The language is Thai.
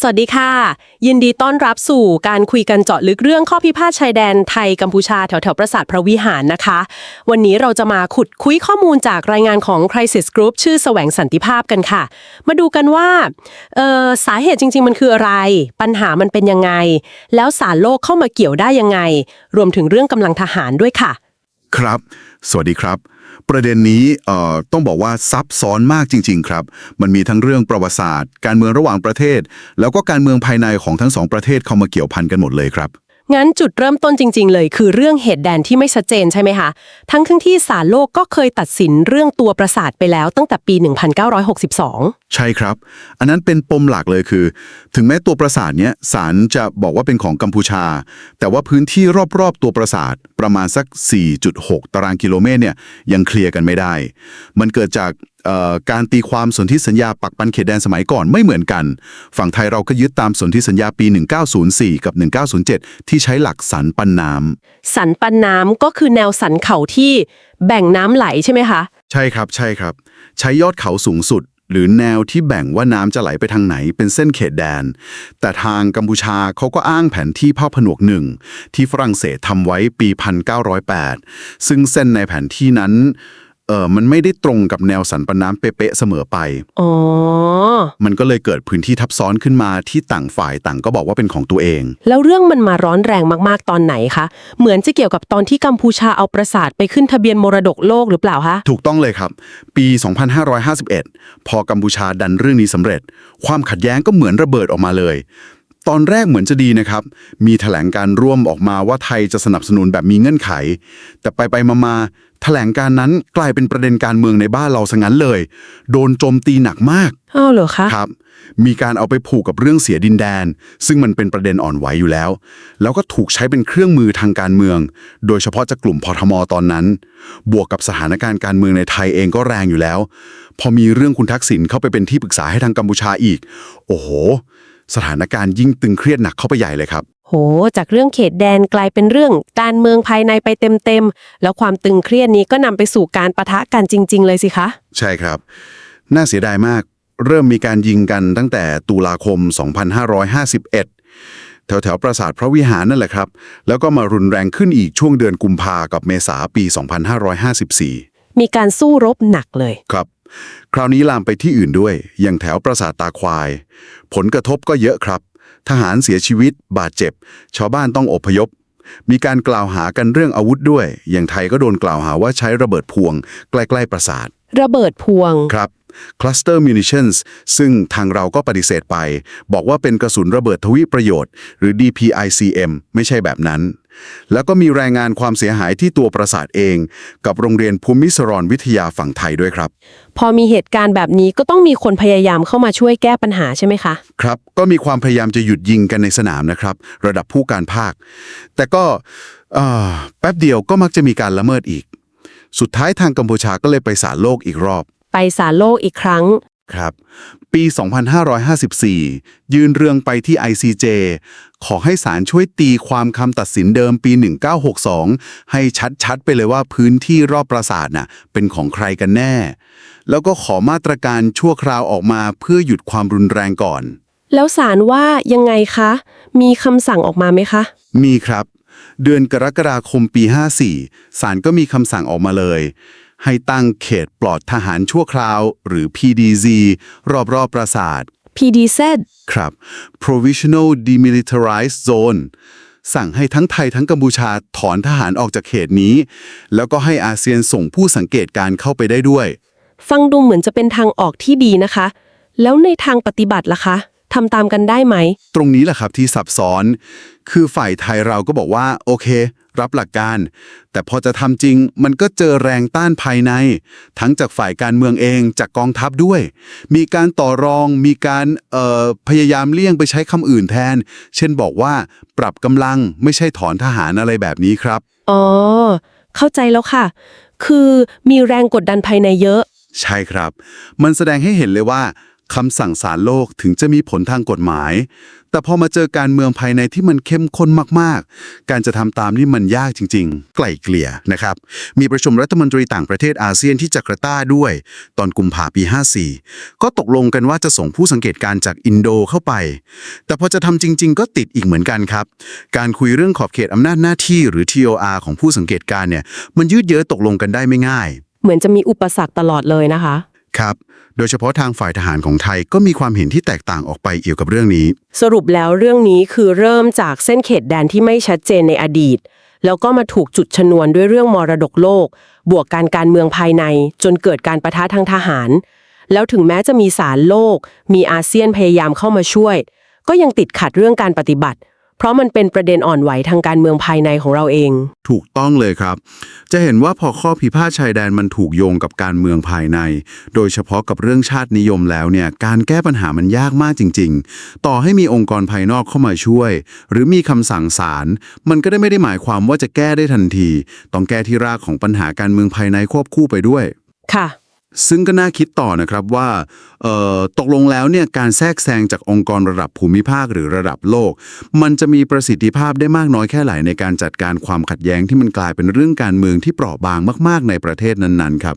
สวัสดีค่ะ ยินดีต้อนรับสู่การคุยกันเจาะลึกเรื่องข้อพิพาทชายแดนไทยกัมพูชาแถวแถวปราสาทพระวิหารนะคะ วันนี้เราจะมาขุดคุยข้อมูลจากรายงานของ Crisis Group ชื่อแสวงสันติภาพกันค่ะ มาดูกันว่าสาเหตุจริง ๆ มันคืออะไร ปัญหามันเป็นยังไง แล้วสารโลกเข้ามาเกี่ยวได้ยังไง รวมถึงเรื่องกำลังทหารด้วยค่ะ ครับ สวัสดีครับ ประเด็นนี้เอ่อต้องบอกว่าซับซ้อนมากจริง ๆ ครับ มันมีทั้งเรื่องประวัติศาสตร์ การเมืองระหว่างประเทศ แล้วก็การเมืองภายในของทั้งสองประเทศเข้ามาเกี่ยวพันกันหมดเลยครับงั้นจุดเริ่มต้นจริง ๆ เลยคือเรื่องเหตุแดนที่ไม่ชัดเจนใช่ไหมคะทั้งทั้งที่ศาลโลกก็เคยตัดสินเรื่องตัวปราสาทไปแล้วตั้งแต่ปี 1962 ใช่ครับ อันนั้นเป็นปมหลักเลยคือ ถึงแม้ตัวปราสาทเนี้ยศาลจะบอกว่าเป็นของกัมพูชา แต่ว่าพื้นที่รอบ ๆ ตัวปราสาทประมาณสัก 4.6 ตารางกิโลเมตรเนี่ยยังเคลียร์กันไม่ได้ มันเกิดจากเอ่อการตีความสนธิสัญญาปักปันเขตแดนสมัยก่อนไม่เหมือนกัน ฝั่งไทยเราก็ยึดตามสนธิสัญญาปี 1904 กับ 1907 ที่ใช้หลักสันปันน้ำสันปันน้ำก็คือแนวสันเขาที่แบ่งน้ำไหลใช่ไหมคะ ใช่ครับใช่ครับ ใช้ยอดเขาสูงสุด หรือแนวที่แบ่งว่าน้ำจะไหลไปทางไหนเป็นเส้นเขตแดน แต่ทางกัมพูชาเขาก็อ้างแผนที่ภาพผนวกหนึ่งที่ฝรั่งเศสทำไว้ปี 1908 ซึ่งเส้นในแผนที่นั้น เออมันไม่ได้ตรงกับแนวสันปันน้ำเป๊ะๆเสมอไป อ๋อ มันก็เลยเกิดพื้นที่ทับซ้อนขึ้นมาที่ต่างฝ่ายต่างก็บอกว่าเป็นของตัวเอง แล้วเรื่องมันมาร้อนแรงมากๆตอนไหนคะ เหมือนจะเกี่ยวกับตอนที่กัมพูชาเอาปราสาทไปขึ้นทะเบียนมรดกโลกหรือเปล่าคะ ถูกต้องเลยครับ ปี 2551 พอกัมพูชาดันเรื่องนี้สำเร็จ ความขัดแย้งก็เหมือนระเบิดออกมาเลย ตอนแรกเหมือนจะดีนะครับ มีแถลงการร่วมออกมาว่าไทยจะสนับสนุนแบบมีเงื่อนไข แต่ไปไปมามาแถลงการนั้นกลายเป็นประเด็นการเมืองในบ้านเราซะงั้นเลย โดนโจมตีหนักมากอ้าวเหรอคะครับ มีการเอาไปผูกกับเรื่องเสียดินแดน ซึ่งมันเป็นประเด็นอ่อนไหวอยู่แล้ว แล้วก็ถูกใช้เป็นเครื่องมือทางการเมือง โดยเฉพาะจากกลุ่มพทมตอนนั้น บวกกับสถานการณ์การเมืองในไทยเองก็แรงอยู่แล้ว พอมีเรื่องคุณทักษิณเข้าไปเป็นที่ปรึกษาให้ทางกัมพูชาอีก โอ้โห สถานการณ์ยิ่งตึงเครียดหนักเข้าไปใหญ่เลยครับ โห จากเรื่องเขตแดนกลายเป็นเรื่องการเมืองภายในไปเต็มๆ แล้วความตึงเครียดนี้ก็นำไปสู่การปะทะกันจริง ๆ เลยสิคะ ใช่ครับ น่าเสียดายมาก เริ่มมีการยิงกันตั้งแต่ตุลาคม 2551 แถวแถวๆปราสาทพระวิหารนั่นแหละครับ แล้วก็มารุนแรงขึ้นอีกช่วงเดือนกุมภากับเมษาปี 2554 มีการสู้รบหนักเลย ครับ คราวนี้ลามไปที่อื่นด้วย อย่างแถวปราสาทตาควาย ผลกระทบก็เยอะครับ ทหารเสียชีวิต บาดเจ็บ ชาวบ้านต้องอพยพ มีการกล่าวหากันเรื่องอาวุธด้วย อย่างไทยก็โดนกล่าวหาว่าใช้ระเบิดพวง ใกล้ๆปราสาท ระเบิดพวง ครับ Cluster Munitions ซึ่งทางเราก็ปฏิเสธไป บอกว่าเป็นกระสุนระเบิดทวิประโยชน์ หรือ DPICM ไม่ใช่แบบนั้น แล้วก็มีรายงานความเสียหายที่ตัวปราสาทเอง กับโรงเรียนภูมิสรรวิทยาฝั่งไทยด้วยครับ พอมีเหตุการณ์แบบนี้ก็ต้องมีคนพยายามเข้ามาช่วยแก้ปัญหาใช่ไหมคะ ครับ ก็มีความพยายามจะหยุดยิงกันในสนามนะครับ ระดับผู้การภาค แต่ก็เอ่อแป๊บเดียวก็มักจะมีการละเมิดอีก สุดท้ายทางกัมพูชาก็เลยไปศาลโลกอีกรอบ ไปศาลโลกอีกครั้ง ครับ ปี 2554 ยื่นเรื่องไปที่ ICJ ขอให้ศาลช่วยตีความคำตัดสินเดิมปี 1962 ให้ชัดๆ ไปเลยว่าพื้นที่รอบปราสาทน่ะเป็นของใครกันแน่ แล้วก็ขอมาตรการชั่วคราวออกมาเพื่อหยุดความรุนแรงก่อน แล้วศาลว่ายังไงคะ มีคำสั่งออกมาไหมคะ มีครับ เดือนกรกฎาคมปี 54ศาลก็มีคำสั่งออกมาเลย ให้ตั้งเขตปลอดทหารชั่วคราว หรือ PDZ รอบๆปราสาท PDZ ครับ provisional demilitarized zone สั่งให้ทั้งไทยทั้งกัมพูชาถอนทหารออกจากเขตนี้ แล้วก็ให้อาเซียนส่งผู้สังเกตการเข้าไปได้ด้วย ฟังดูเหมือนจะเป็นทางออกที่ดีนะคะ แล้วในทางปฏิบัติล่ะคะทำตามกันได้ไหม ตรงนี้แหละครับที่ซับซ้อน คือฝ่ายไทยเราก็บอกว่า โอเค รับหลักการ แต่พอจะทำจริงมันก็เจอแรงต้านภายใน ทั้งจากฝ่ายการเมืองเองจากกองทัพด้วย มีการต่อรองมีการเอ่อพยายามเลี่ยงไปใช้คำอื่นแทน เช่นบอกว่าปรับกำลังไม่ใช่ถอนทหารอะไรแบบนี้ครับ อ๋อ เข้าใจแล้วค่ะ คือมีแรงกดดันภายในเยอะ ใช่ครับ มันแสดงให้เห็นเลยว่า คำสั่งศาลโลกถึงจะมีผลทางกฎหมาย แต่พอมาเจอการเมืองภายในที่มันเข้มข้นมากๆ การจะทำตามนี่มันยากจริง ๆ ไกล่เกลี่ยนะครับ มีประชุมรัฐมนตรีต่างประเทศอาเซียนที่จาการ์ตาด้วย ตอนกุมภาปี 54 ก็ตกลงกันว่าจะส่งผู้สังเกตการณ์จากอินโดเข้าไป แต่พอจะทำจริง ๆ ก็ติดอีกเหมือนกันครับ การคุยเรื่องขอบเขตอำนาจหน้าที่หรือ TOR ของผู้สังเกตการณ์เนี่ย มันยืดเยื้อตกลงกันได้ไม่ง่าย เหมือนจะมีอุปสรรคตลอดเลยนะคะ ครับ โดยเฉพาะทางฝ่ายทหารของไทยก็มีความเห็นที่แตกต่างออกไปเกี่ยวกับเรื่องนี้ สรุปแล้วเรื่องนี้คือเริ่มจากเส้นเขตแดนที่ไม่ชัดเจนในอดีต แล้วก็มาถูกจุดชนวนด้วยเรื่องมรดกโลก บวกการการเมืองภายใน จนเกิดการประทะทางทหาร แล้วถึงแม้จะมีสารโลก มีอาเซียนพยายามเข้ามาช่วย ก็ยังติดขัดเรื่องการปฏิบัติ เพราะมันเป็นประเด็นอ่อนไหวทางการเมืองภายในของเราเอง ถูกต้องเลยครับ จะเห็นว่าพอข้อพิพาทชายแดนมันถูกโยงกับการเมืองภายใน โดยเฉพาะกับเรื่องชาตินิยมแล้วเนี่ย การแก้ปัญหามันยากมากจริง ๆ ต่อให้มีองค์กรภายนอกเข้ามาช่วย หรือมีคำสั่งศาล มันก็ได้ไม่ได้หมายความว่าจะแก้ได้ทันที ต้องแก้ที่รากของปัญหาการเมืองภายในควบคู่ไปด้วย ค่ะ ซึ่งก็น่าคิดต่อนะครับว่าตกลงแล้วเนี่ยการแทรกแซงจากองค์กรระดับภูมิภาคหรือระดับโลก มันจะมีประสิทธิภาพได้มากน้อยแค่ไหนในการจัดการความขัดแย้งที่มันกลายเป็นเรื่องการเมืองที่เปราะบางมาก ๆ ในประเทศนั้นๆครับ